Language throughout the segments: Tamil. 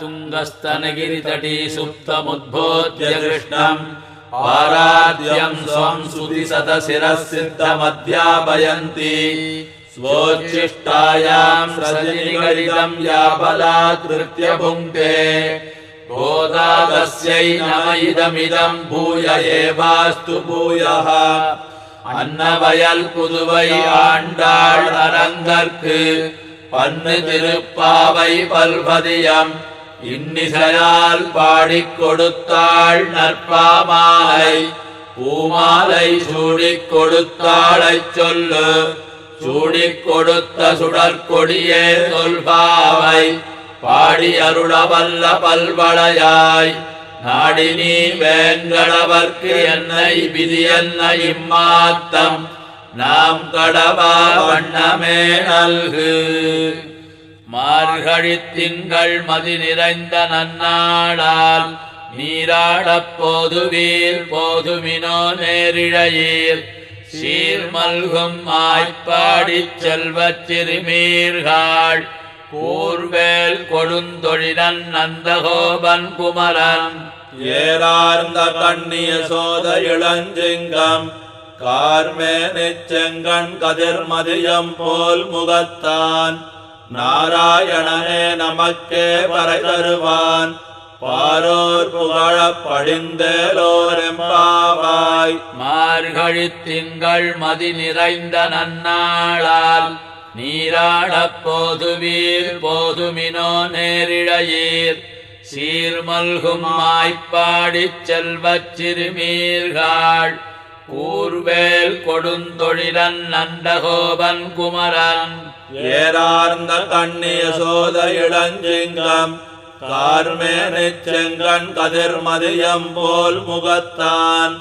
तुङ्गस्तनगिरितटी सुप्तमुद्बोध्य कृष्णम् पाराद्यम् स्वम् सुतिसतशिरः सिद्धमध्यापयन्ति स्वोच्छिष्टायाम् सजनिगरितम् या बलात्कृत्य भुङ्क्ते गोदा तस्यै नम इदमिदम् भूय एवास्तु भूयः அன்னவயல் புதுவை ஆண்டாள் அரங்கற்கு பன்னு திருப்பாவை பல்பதியம் இன்னிசையால் பாடிக் கொடுத்தாள் நற்பாமாலை. பூமாலை சூடிக் கொடுத்தாளைச் சொல்லு. சூடிக் கொடுத்த சுடற்கொடியே சொல்பாவை பாடி அருளவல்ல பல்வளையாய். நாடினி வேங்கடவர்க்கு என்னை விதி என்ன இம்மாத்தம். நாம் கடவா வண்ணமே நல்கு. மார்கழித் திங்கள் மதி நிறைந்த நன்னாளால் நீராடப் போதுவீர் போதுமினோ நேரிழையீர். சீர்மல்கும் ஆய்ப்பாடிச் செல்வச் சிறுமீர்காள். கூர்வேல் கொடுந்தொழிலன் நந்தகோபன் குமரன். ஏறார்ந்த கண்ணிய சோத இளஞ்சிங்கம். கார்மேனிச் செங்கண் கதிர்மதியம் போல் முகத்தான். நாராயணனே நமக்கே வரை தருவான் பாரோர் புகழப் படிந்தேலோரெம்பாவாய். மார்கழி திங்கள் மதி நிறைந்த நன்னாளால் நீராடப் போதுவீர் போதுமினோ நேரிழையீர். சீர்மல்கும் மாய்ப்பாடிச் செல்வச் சிறுமீர்கள் கூர்வேல் கொடுந்தொழிலன் நந்தகோபன் குமரன். ஏறார்ந்த கண்ணிய சோத இளஞ்சிங்கம் கார்மேனிச் செங்கண் கதிர்மதியம் போல் முகத்தான்.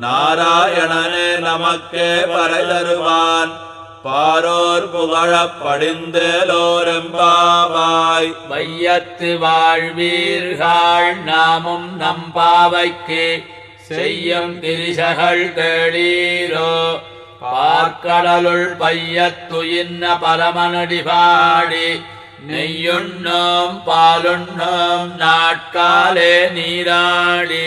நாராயணனே நமக்கே பறை தருவான் பாரோர் புகழப் படிந்தேலோரெம்பாவாய். வையத்து வாழ்வீர்கள் நாமும் நம்பாவைக்கு செய்யும் திரிசகள் கேளீரோ பார்க்கடலுள் பையத்துயின்ன பரமனடி பாடி நெய்யுண்ணோம் பாலுண்ணோம் நாட்காலே நீராடி.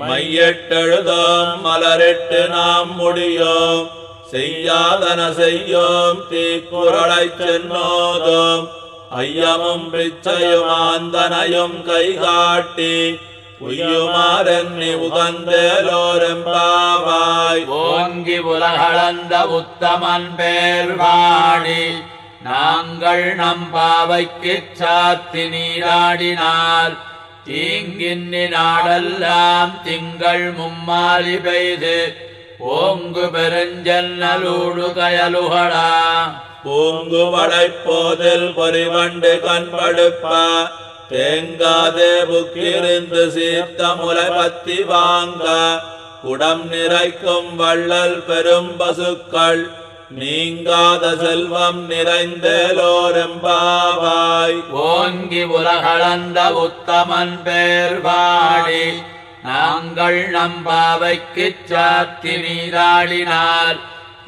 மையெட்டெழுதோம் மலரிட்டு நாம் முடியோம். செய்யாதன செய்யோம் தீக்குரளை சென்னோதோம். ஐயமும் பிச்சையும் ஆந்தனையும் கை காட்டி உய்யுமாறென்னி உகந்தேலோரெம்பாவாய் ஓங்கி உலகளந்த உத்தமன் பேர் வாடி நாங்கள் நம் பாவைக்குச் சாத்தி நீராடினால் தீங்கின்னி நாடெல்லாம் திங்கள் மும்மாலி பெய்து. ஓங்கு பெருஞ்சன்னலூடு கயலுகளா பூங்குவளைப் போதில் பொறிவண்டு கண்படுப்ப. தேங்காதே புக்கிருந்து சீர்த்தமுலை பத்தி வாங்க குடம் நிறைக்கும் வள்ளல் பெரும் பசுக்கள் நீங்காத செல்வம் நிறைந்தேலோரெம்பாவாய். ஓங்கி உலகளந்த உத்தமன் பேர் வாடி நாங்கள் நம்பாவைக்கு சாத்தி நீராடினால்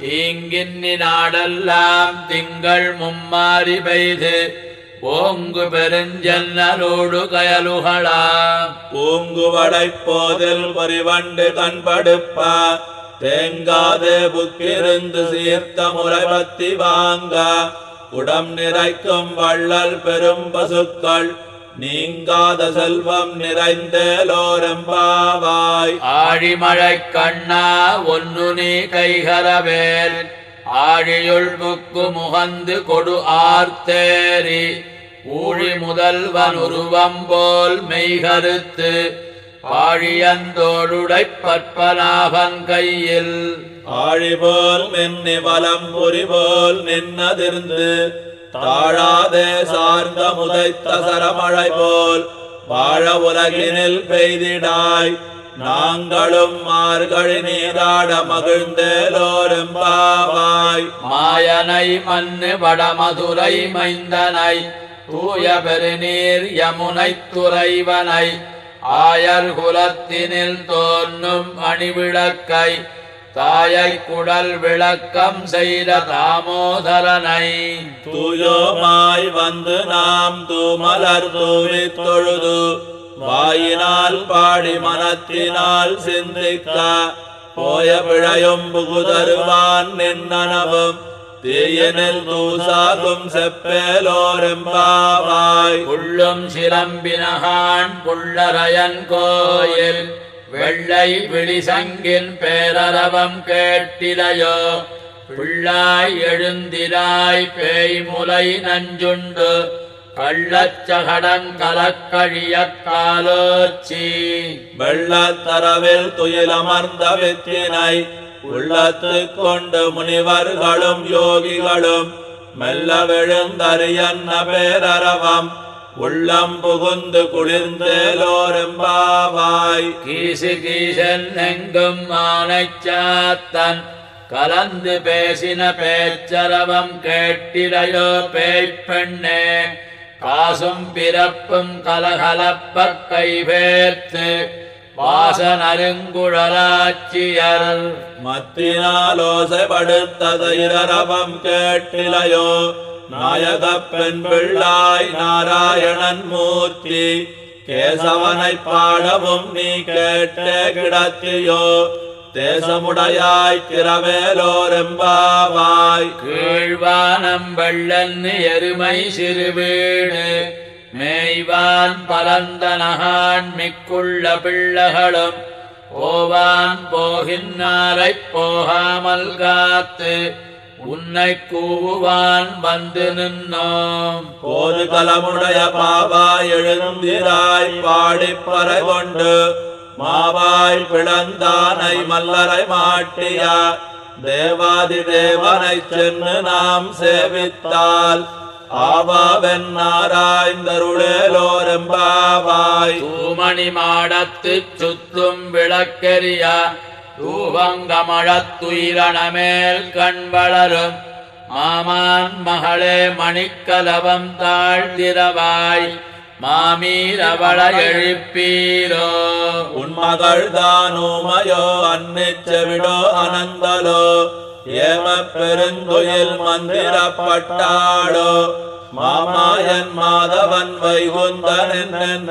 தீங்கின்னி நாடெல்லாம் திங்கள் மும்மாறி பெய்து ஓங்கு பெருஞ்சன்னலோடு கயலுகளா. பூங்குவளைப் போதில் பொறிவண்டு கண்படுப்ப. தேங்காதே புக்கிருந்து சீர்த்த முறை பத்தி வாங்க. குடம் நிறைக்கும் வள்ளல் பெரும் பசுக்கள். நீங்காத செல்வம் நிறைந்தேலோரெம்பாவாய் ஆழிமழை கண்ணா ஒன்னு நீ கைகரவேல். ஆழியுள் முக்கு முகந்து கொடு ஆர்த்தேரி ஊழி முதல்வன் உருவம் போல் மெய்கருத்து. பாழியந்தோடுடைப் பற்பனாபன் கையில். ஆழிபோல் மென்னி வலம் புரிபோல் நின்னதிர்ந்து. தாழாதே சார்ந்த முதைத்த சரமழை போல் வாழ உலகினில் பெய்திடாய். நாங்களும் மார்கழி நீராட மகிழ்ந்தேலோரெம்பாவாய் மாயனை மண்ணு வடமதுரை மைந்தனை தூய பெருநீர் யமுனை துறைவனை ஆயர் குலத்தினில் தோன்றும் அணிவிளக்கை தாயை குடல் விளக்கம் செய்த தாமோதரனை. தூயோமாய் வந்து நாம் தூமலர் தூவித் தொழுது வாயினால் பாடி மனத்தினால் சிந்திக்க போய பிழையும் புகுதருவான் நின்னனவும். தீயனில் தூசாகும் செப்பேலோரெம்பாவாய் உள்ளும் சிலம்பினகான் புள்ளரையன் கோயில். வெள்ளை விழிசங்கின் பேரரவம் கேட்டிலையோ. பிள்ளாய் எழுந்திராய் பேய் முலை நஞ்சுண்டு. கள்ளச்சகடன் கலக்கழிய காலோச்சி. வெள்ளத்தரவில் துயிலமர்ந்த வித்தினை உள்ளத்து கொண்டு முனிவர்களும் யோகிகளும் மெல்ல விழுந்தறியன்ன பேரரவம் உள்ளம் புகுந்து குளிர்ந்தேலோரெம்பாவாய். கீசு கீசன் எங்கும் ஆனைச்சாத்தன் கலந்து பேசின பேச்சரவம் கேட்டிலையோ பேய்ப்பெண்ணே காசும் பிறப்பும் கலகலப்ப கைவேர்த்து வாசனருங்குழலாட்சியர். மத்தினாலோசைப்படுத்ததைரவம் கேட்டிலையோ நாயக பெண் பிள்ளாய் நாராயணன் மூர்த்தி கேசவனைப் பாடவும் நீ கேட்டே கிடத்தியோ தேசமுடையாய் திரவேலோரெம்பாவாய் கீழ்வானம் வெள்ளன் எருமை சிறுவீடு மேய்வான் பலந்தனகான் மிக்குள்ள பிள்ளைகளும் போவான் போகின்னாரைப் போகாமல் காத்து உன்னை கூவுவான் வந்து நின்னோம். போது கலமுடைய பாவாய் எழுந்திராய் பாடிப்பற கொண்டு மாவாய் பிளந்தானை மல்லரை மாட்டிய தேவாதி தேவனை சென்று நாம் சேவித்தால் ஆவாவென்னாராய்ந்தருளேலோரெம்பாவாய் தூமணி மாடத்துச் சுத்தும் விளக்கெரிய தூவங்கமழத்துயிரணமேல் கண் வளரும் மாமான் மகளே மணிக்கலவம் தாழ்ந்திரவாய். மாமீரவள எழுப்பீரோ? உன்மகள் தானுமயோ? அன்னிச்சவிடோ அனந்தலோ? ஏம பெருந்துயில் மந்திரப்பட்டாளோ? மாமாயன் மாதவன் வைகுந்தன்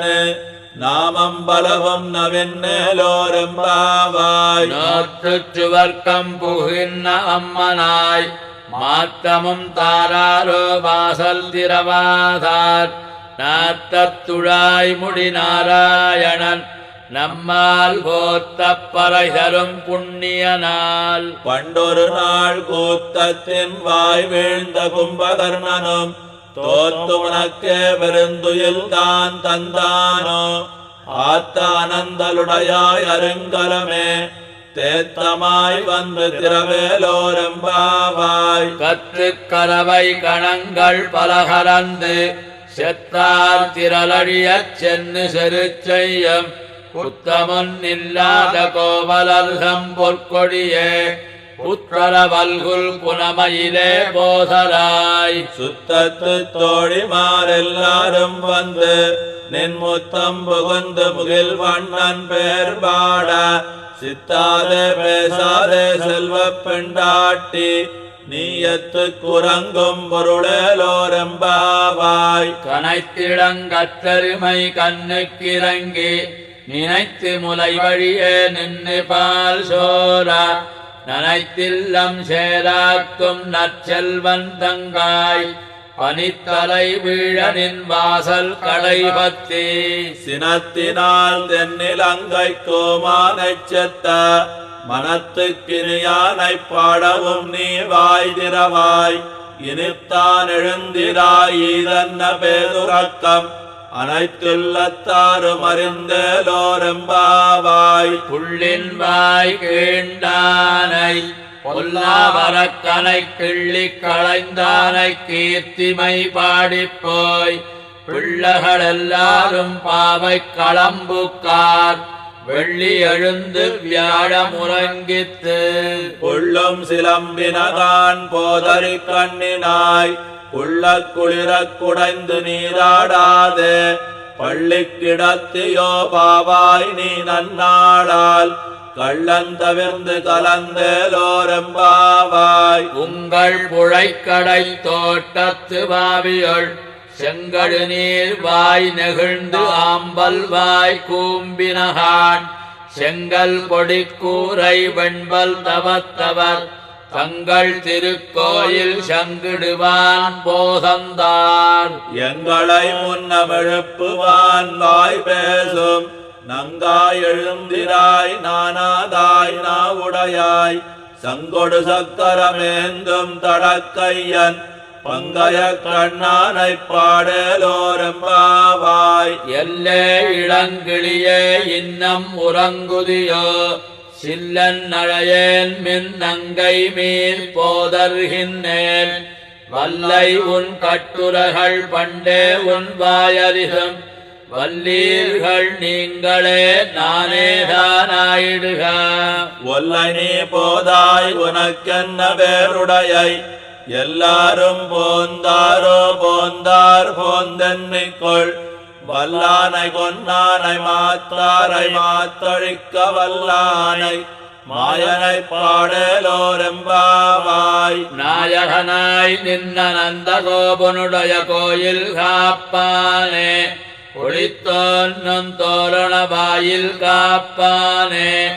நாமம் பலவும் நவின்னேலோரெம்பாவாய். நோற்றுச் சுவர்க்கம் புகின்ன அம்மனாய். மாத்தமும் தாராரோ வாசல் திரவாதார். நாத்தத்துழாய் முடி நாராயணன் நம்மால் கோத்த பறைதரும் புண்ணிய நாள் பண்டொரு நாள் கூத்தத்தின் வாய் வீழ்ந்த கும்பகர்ணனும் தோத்து உனக்கே பெருந்துயில் தான் தந்தானோ? ஆத்த அனந்தலுடையாய் அருங்கலமே தேத்தமாய் வந்து திரவேலோரெம்பாவாய் கத்து கரவை கணங்கள் பலகலந்து செத்தார் திரளழியச் சென்னு செருச்செய்யம். குத்தமுன் இல்லாத கோவலர்தம் பொற்கொடியே. புற்றரவல்குல் புனமையிலே போதலாய். சுத்தத்து தோழிமாரெல்லாரும் வந்து நின் முத்தம் புகுந்து முகில் வண்ணன் பேர் பாட. சித்தாதே பேசாதே செல்வ பெண்டாட்டி நீயத்து குரங்கும் பொருளேலோரெம்பாவாய். கனைத்திடங்கத்தருமை கண்ணுக்கிறங்கி நினைத்து முலை வழியே நின்று பால் சோர நனைத்தில்லம் சேராக்கும் நற்செல்வன் தங்காய் பனித்தலை வீழனின் வாசல் களைபத்தி. சினத்தினால் தென்னிலங்கை கோமானைச் செத்த பாடவும் நீ வாய் திரவாய் இனித்தான் எழுந்திராய் பேதுரக்கம். பேதுறக்கம் அனைத்துள்ளத்தாரும் அறிந்தேலோரெம்பாவாய் புள்ளின் வாய் கீண்டானை பொல்லாவரக்கனை கிள்ளி களைந்தானை கீர்த்திமை பாடிப்போய் பிள்ளைகள் எல்லாரும் பாவை களம்புக்கார். வெள்ளி எழுந்து வியாழ முறங்கித்து உள்ளும் சிலம்பினகான் போதறி கண்ணினாய். உள்ள குளிரக் குடைந்து நீராடாதே. பள்ளி கிடத்தியோ பாவாய் நீ நன்னாளால். கள்ளந்தவிர்ந்து கலந்தேலோரெம்பாவாய் உங்கள் புழைக்கடை தோட்டத்து வாவியொள் செங்கழு நீர் வாய் நெகிழ்ந்து ஆம்பல் வாய் கூம்பினகான். செங்கல் பொடி கூரை வெண்பல் தவத்தவர். தங்கள் திருக்கோயில் சங்கிடுவான் போதந்தார் எங்களை முன்னமெழுப்புவான் வாய் பேசும். நங்காய் எழுந்திராய் நானாதாய் நாவுடையாய். சங்கொடு சக்கரமேந்தும் தடக்கையன். பங்கய கண்ணானை பாடலோரெம்பாவாய் எல்லே இளங்கிளியே இன்னம் உறங்குதியோ? சில்லன் நழையேன் மின் நங்கை மீன் போதர்கின்றேன். வல்லை உன் கட்டுரைகள் பண்டே உன் வாயறிகம் வல்லீர்கள் நீங்களே நானேதானாயிடுக ஒல்லை நீ போதாய் உனக்கென்ன வேறுடையை எல்லாரும் போந்தாரோ போந்தார் போந்தென்னிக்கொள் வல்லானை கொன்னானை மாத்தாரை மாத்தழிக்க வல்லானை. மாயனை பாடலோரெம்பாவாய். நாயகனாய் நின்ன நந்த கோபனுடைய கோயில் காப்பானே. ஒளித்தோன்னும் தோரண வாயில் காப்பானே.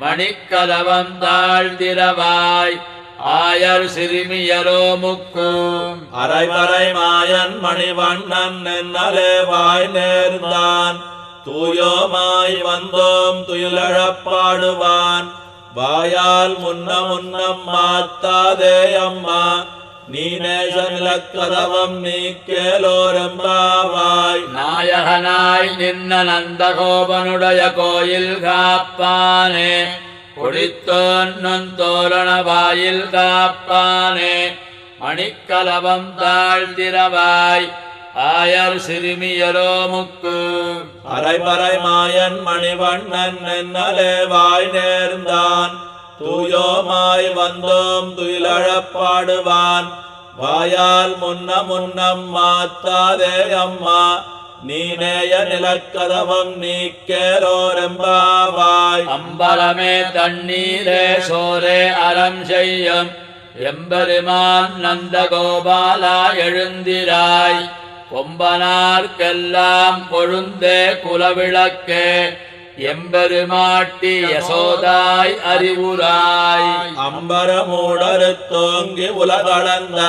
மணிக்கதவம் தாழ்ந்திரவாய். ஆயர் சிறுமியரோ முக்கும். அரைவரை மாயன் மணிவண்ணன் நின்னலே வாய் நேர்ந்தான். தூயோமாய் வந்தோம் துயிலழப்பாடுவான். வாயால் முன்ன முன்னம் மாத்தாதே அம்மா. நீ நேச நிலக்கதவம் நீக்கேலோரெம்பாவாய். நாயகனாய் நின்ன நந்தகோபனுடைய கோயில் காப்பானே. கொடித்தோன்னும் தோரண வாயில் காப்பானே மணிக்கலவம் தாழ்ந்திரவாய் ஆயர் சிறுமியரோ முக்கு அரைபறை மாயன் மணிவண்ணன் நின்னலே வாய் நேர்ந்தான். தூயோமாய் வந்தோம் துயிலழப்பாடுவான். வாயால் முன்ன முன்னம் மாத்தாதே அம்மா. நீ நேய நிலக்கதவம் நீக்கேலோரெம்பாவாய். அம்பலமே தண்ணீரே சோரே அறம் செய்யும். எம்பெருமான் நந்தகோபாலா எழுந்திராய். கொம்பனார்க்கெல்லாம் கொழுந்தே குலவிளக்கே. எம்பெருமாட்டி யசோதாய் அறிவுராய் அம்பரமூடருத்தோங்கி உலகளந்த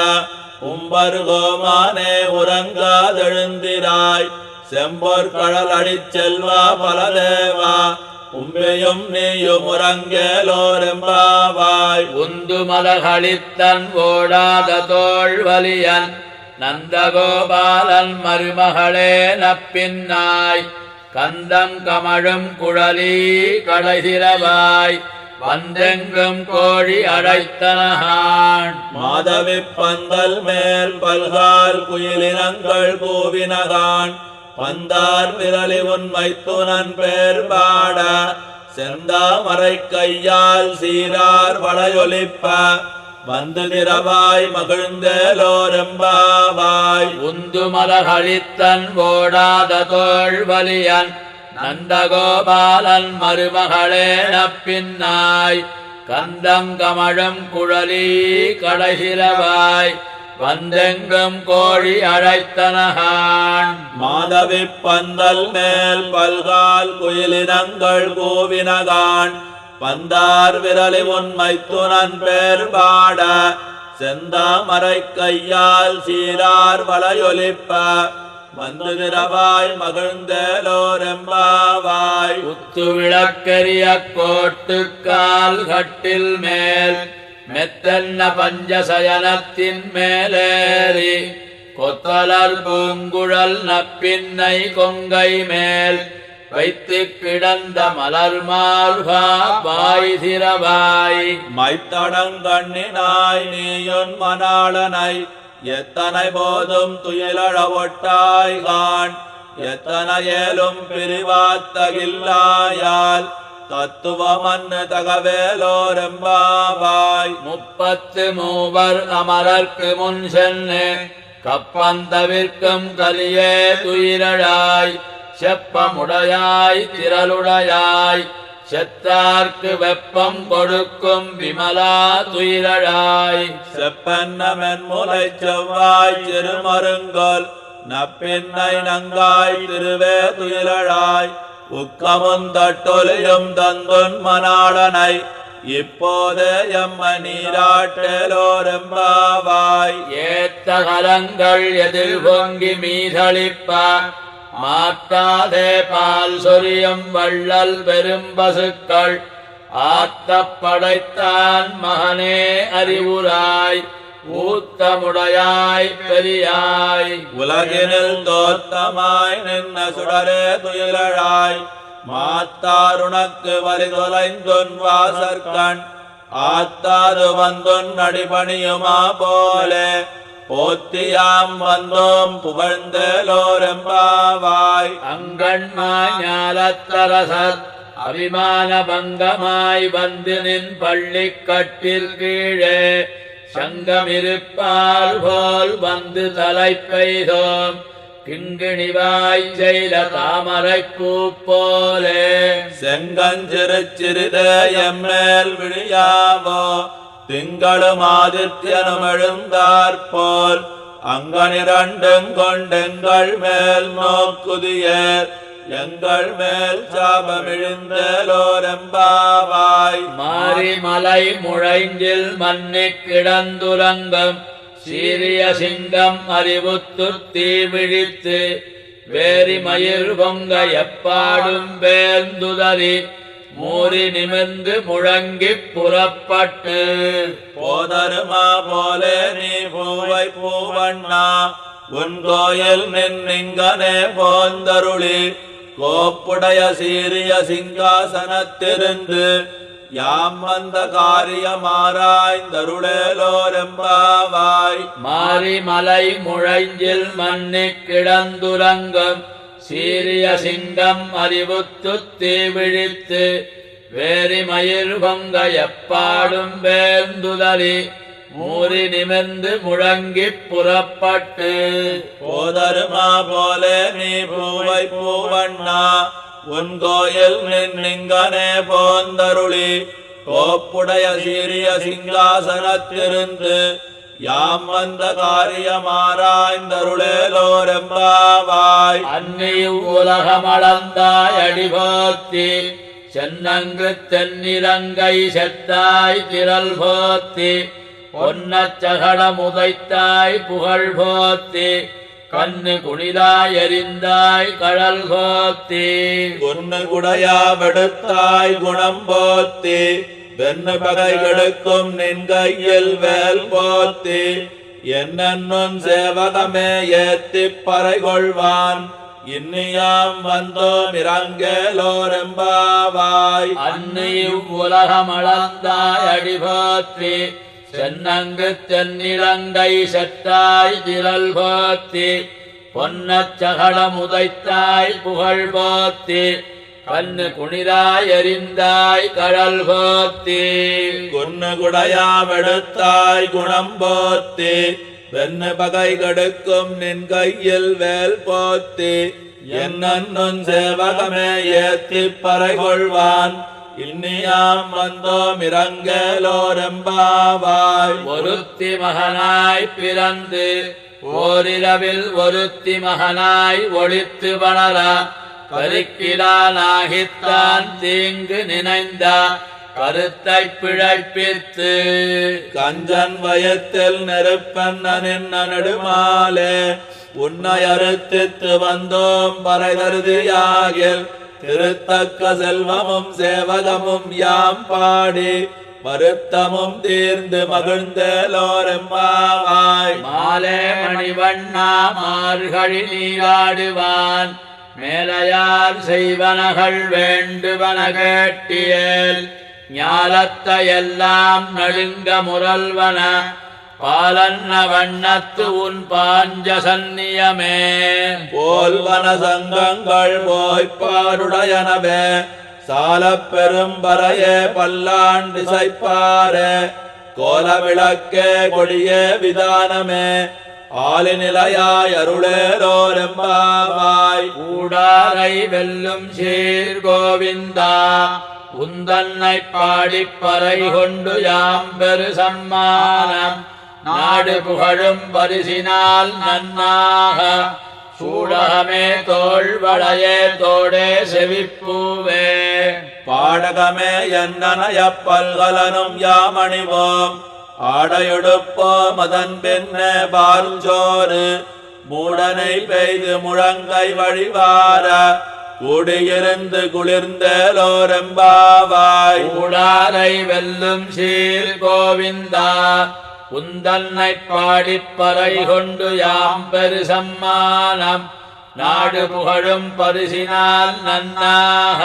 உம்பருகோமானே உறங்காதெழுந்திராய். செம்பொற் கடல் அடிச் செல்வா பலதேவா. உம்மையும் நீயும் உறங்கேலோரெம்பாவாய் உந்து மலகளித்தன் ஓடாத தோள்வலியன் நந்தகோபாலன் மருமகளே நப்பின்னாய். கந்தம் கமழும் குழலி கடைசிரவாய் வந்தெங்கும் கோழி அடைத்தனகான். மாதவி பந்தல் மேல் பல்கால் குயிலினங்கள் கூவினகான் பந்தார் விரலி உண்மை துணன் பேர் பாட செந்தாமரை கையால் சீரார் வளையொலிப்ப. வந்து நிறவாய் மகிழ்ந்தேலோரெம்பாவாய் உந்து மலகளித்தன் ஓடாத தோள்வலியன். நந்தகோபாலன் மருமகளே நப்பின்னாய். கந்தங்கமழம் குழலி கடைசிரவாய் வந்தெங்கும் கோழி அழைத்தனகான். மாதவி பந்தல் மேல் பல்கால் குயிலினங்கள் கோவினகான் பந்தார் விரலி உண்மை துணன் பேர் பாட. செந்தாமரை கையால் சீரார் வளையொலிப்ப. வந்து திரவாய் மகிழ்ந்தேலோரெம்பாவாய் குத்து விளக்கரிய கோட்டுக்கால் கட்டில் மேல் மெத்தன்ன பஞ்சசயனத்தின் மேலேறி கொத்தலர் பூங்குழல் நப்பின்னை கொங்கை மேல் வைத்து கிடந்த மலர் மார்பா வாய் திரவாய் மைத்தடங்கண்ணினாய் நீயுன் மணாளனை எத்தனை போதும் துயிலழ ஒட்டாய்கான் எத்தனை ஏலும் பிரிவாத்தகில்லாயால் தத்துவமன்னு தகவேலோரெம்பாவாய். முப்பத்து மூவர் அமரர்க்கு முன் சென்று கப்பந்தவிற்கும் கலியே துயிரழாய் செப்பமுடையாய் திரளுடையாய் செத்தார்க்கு வெப்பம் கொடுக்கும் விமலா துயிலழாய். செப்பன்னமென் முலை செவ்வாய் திருமருங்கோல் நப்பின்னை நங்காய் திருவே துயிலழாய். உக்கமுந்தட்டொலியும் தந்துன் மணாளனை இப்போது எம்ம நீராட்டலோரெம்பாவாய். ஏத்த கலங்கள் எதிர் பொங்கி மீதளிப்ப. மாற்றாதே பால் சொரியம் வள்ளல் பெரும் பசுக்கள். ஆத்தப் படைத்தான் மகனே அறிவுராய். ஊத்தமுடையாய் பெரியாய். உலகினில் தோத்தமாய் நின்ன சுடரே துயிலழாய். மாத்தாருணக்கு வரி வாசற்கண் ஆத்தாது வந்தொன் அடிபணியுமா போலே. போத்தியாம் வந்தோம் புகழ்ந்தலோரெம்பாவாய். அங்கண்மாஞாலத்தரசர் அபிமான பங்கமாய் வந்து நின் பள்ளிக்கட்டில் கீழே சங்கமிருப்பால் போல் வந்து தலை பெய்தோம். கிங்கிணிவாய் செய்த தாமரைப் பூ போலே செங்கஞ்சிறு சிறிது எம்மேல் விழியாவோ. திங்களும் ஆதித்யனும் எழுந்தாற்போல் அங்கனிரண்டும் கொண்டெங்கள் மேல் நோக்குதியர் எங்கள் மேல் சாபம் சாபமிழிந்தலோரெம்பாவாய் மாரிமலை முழைஞ்சில் மண்ணி கிடந்துலங்கம் சீரிய சிங்கம் அறிவுத்து தீ விழித்து வேரி மயிர் பொங்க எப்பாடும் வேந்துதறி மூறி நிமிர்ந்து முழங்கிப் புறப்பட்டு போதருமா போலே நீ பூவை பூவண்ணா உன் கோயில் நின்னிங்கனே போந்தருளி கோப்புடைய சீரிய சிங்காசனத்திருந்து யாம் வந்த காரியமாராய்ந்தருளேலோரெம்பாவாய் மாரிமலை முழைஞ்சில் மன்னி கிடந்துலங்கம் சீரிய சிங்கம் அறிவுத்து தீ விழித்து வேரி மயிர் பொங்க எப்பாடும் வேந்துதறி மூறி நிமிர்ந்து முழங்கிப் புறப்பட்டு. போதருமா போல நீ பூவை பூவண்ணா உன் கோயில் நின்னிங்கனே போந்தருளி. கோப்புடைய சீரிய சிங்காசனத்திருந்து யாம் வந்த காரியமாராய்ந்தருளேலோரெம்பாவாய் அன்னி உலகமளந்தாய் அடிபோத்தி சென்னங்கு தென்னிலங்கை செத்தாய் திரள் போத்தி பொன்னச் சகடம் உதைத்தாய் புகழ் போத்தி கண்ணு குணிதாய் எரிந்தாய் கடல் போத்தி. பொன்னு குடையா வெடுத்தாய் குணம் போத்தி வெண்ண பகைகளுக்கும் நின் கையில் வேல் போத்தி என்னும் சேவகமே ஏத்தி பறை கொள்வான் இன்னியாம் வந்தோம் இறங்கேலோரெம்பாவாய் அன்னி உலகமளந்தாய் அடிபோத்தி சென்னங்கு தென்னிலங்கை செத்தாய் திரல் போத்தி பொன்னச் சகடம் உதைத்தாய் புகழ் போத்தி கண்ணு குணிதாய் எரிந்தாய் கடல் போத்தி. குன்னு குடையா வெடுத்தாய் குணம் போத்தி. வெண்ணு பகை கடுக்கும் நின் கையில் வேல் போத்தி. என்னும் சேவகமே ஏத்திப் பறை கொள்வான் இன்னியாம் வந்தோம் இறங்கேலோரெம்பாவாய். ஒருத்தி மகனாய் பிறந்து ஓரிரவில் ஒருத்தி மகனாய் ஒளித்து வளர. கருக்கிலானாகித்தான் தீங்கு நினைந்த கருத்தை பிழைப்பித்து கஞ்சன் வயத்தில் நெருப்பண்ணனின் நடுமாலே உன்னை அறுத்தித்து வந்தோம் பறைதருதியாகில். திருத்தக்க செல்வமும் சேவகமும் யாம் பாடி வருத்தமும் தீர்ந்து மகிழ்ந்தலோரெம்பாவாய் மாலே மணிவண்ணா மார்கழி நீராடுவான். மேலையார் செய்வனகள் வேண்டுவன கேட்டியேல் ஞாலத்தை எல்லாம் நடுங்க முரல்வன பாலன்ன வண்ணத்து உன் பாஞ்ச சன்னியமே போல்வன சங்கங்கள் போய்ப்பாருடையனவே சாலப் பெரும்பறையே பல்லாண்டு சைப்பாரே கோல விளக்கே கொடியே விதானமே ஆலிநிலையாய் அருளேலோரெம்பாவாய் கூடாரை வெல்லும் சீர் கோவிந்தா. உந்தன்னை பாடிப் பறை கொண்டு யாம் பெரு சம்மானம். நாடு புகழும் பரிசினால் நன்னாக. சூடகமே தோள் வளையே தோடே செவிப்பூவே. பாடகமே என்னனைய பல்கலனும் யாமணிவோம். ஆடையொடுப்போம் அதன் பின்ன பாருஞ்சோறு மூடனை பெய்து முழங்கை வழிவார குடியிருந்து குளிர்ந்தேலோரெம்பாவாய் உடாரை வெல்லும் சீர் கோவிந்தா உந்தன்னை பாடிப்பறை கொண்டு யாம் பெரு சம்மானம் நாடு புகழும் பரிசினால் நன்னாக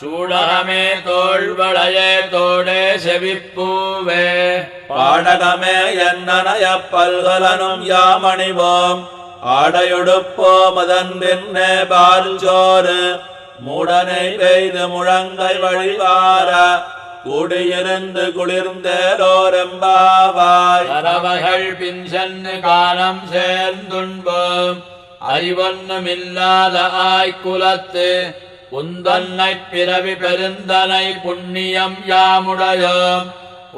சூடகமே தோள் வளையே தோடே செவிப்பூவே. பாடகமே என்னனைய பல்கலனும் யாமணிவோம். ஆடையொடுப்போம் அதன் பின்னே பாருஞ்சோறு. மூடனை பெய்து முழங்கை வழிவார. கூடியிருந்து குளிர்ந்தேலோரெம்பாவாய். பறவைகள் பின் சென்று காலம் சேர்ந்துண்போம். அறிவொன்னுமில்லாத ஆய்குலத்து உந்தன்னை பிறவி பெருந்தனை புண்ணியம் யாமுடையோம்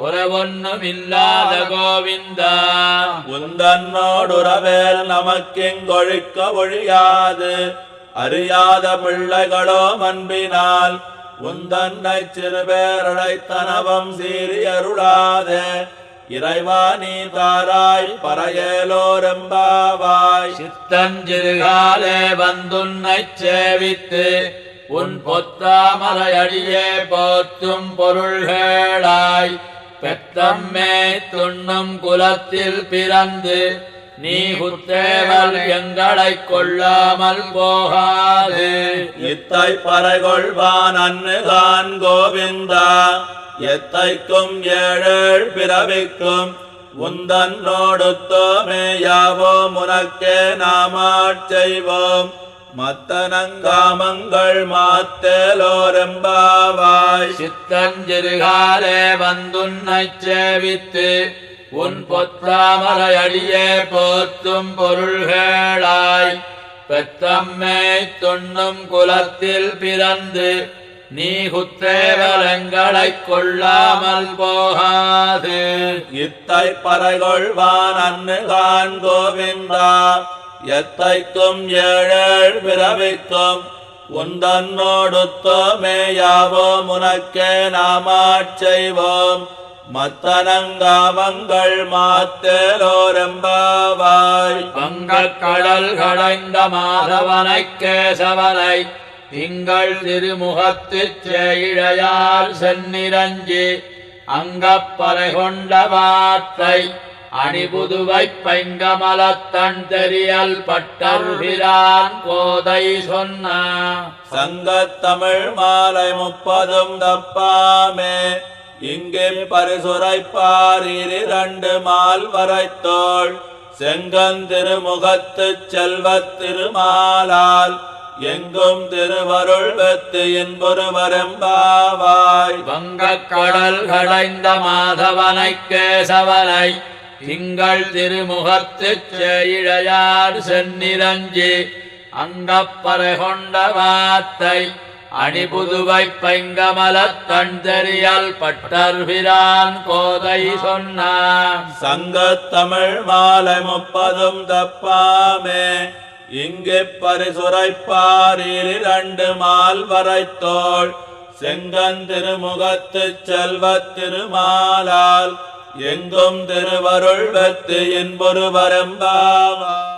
உறவொன்னுமில்லாத கோவிந்தா. உந்தன்னோடுறவேல் நமக்கெங்கொழிக்க ஒழியாது. அறியாத பிள்ளைகளோ அன்பினால் உந்தன்னை சிறுபேரழைத்தனவம் சீறி அருளாதே இறைவா நீ தாராய் பறையலோரெம்பாவாய் சித்தஞ்சிறுகாலே வந்துன்னைச் சேவித்து உன் பொத்தாமலையடியே போற்றும் பொருள்களாய் பெத்தம்மே துண்ணும் குலத்தில் பிறந்து நீ குத்தேவல் எங்களை கொள்ளாமல் போகாது. இத்தை பறைகொள்வான் அன்னுதான் கோவிந்தா. எத்தைக்கும் ஏழேழ் பிறவிக்கும் உந்தன்னோடுத்தோமே யாவோம் உனக்கே நாமாட் செய்வோம் மத்தனங்காமங்கள் மாத்தேலோரெம்பாவாய். சித்தஞ்சிறுகாலே வந்துன்னைச் சேவித்து உன் பொத்தாமலையடியே போற்றும் பொருள்களாய். பெத்தம்மே துண்ணும் குலத்தில் பிறந்து நீ குத்தேவலங்களைக் கொள்ளாமல் போகாது. இத்தை பறைகொள்வான் அன்னுகான் கோவிந்தா எத்தைக்கும் ஏழேழ் பிறவிக்கும் உந்தன்னோடுத்தோமே யாவோம் உனக்கே நாமாட் செய்வோம். மத்தனங்காமங்கள் மாத்தேலோரெம்பாவாய். வங்கக் கடல் கடைந்த மாதவனை கேசவனை திங்கள் திருமுகத்துச் சேயிழையார் சென்னிரஞ்சி அங்கப்பறை கொண்ட வார்த்தை அணிபுதுவைப் பைங்கமலத்தன் தெரியல் பட்டர்பிரான் கோதை சொன்ன. சங்கத்தமிழ் மாலை முப்பதும் தப்பாமே இங்கே பரிசுரைப்பார் இரண்டு மால் வரைத்தோள். செங்கந்திருமுகத்துச் செல்வத் திருமாலால் எங்கும் திருவருள் வெத்து என்பொருவரெம்பாவாய். வங்கக் கடல் கடைந்த மாதவனைக் கேசவனை திங்கள் திருமுகத்துச் செயழையார் சென்னிரஞ்சி அங்கப்பறை கொண்ட வாத்தை அணிபுதுவைப் பைங்கமலத் தன் தெரியல் பட்டர்பிரான் கோதை சொன்னான். சங்கத்தமிழ் மாலை முப்பதும் தப்பாமே இங்கு பரிசுரைப்பாரில் இரண்டு மால் வரைத்தோள் செங்கந்திருமுகத்துச் செல்வத் திருமாலால் எங்கும் திருவருள் பத்து வெத்து என்பொருவரெம்பாவாய்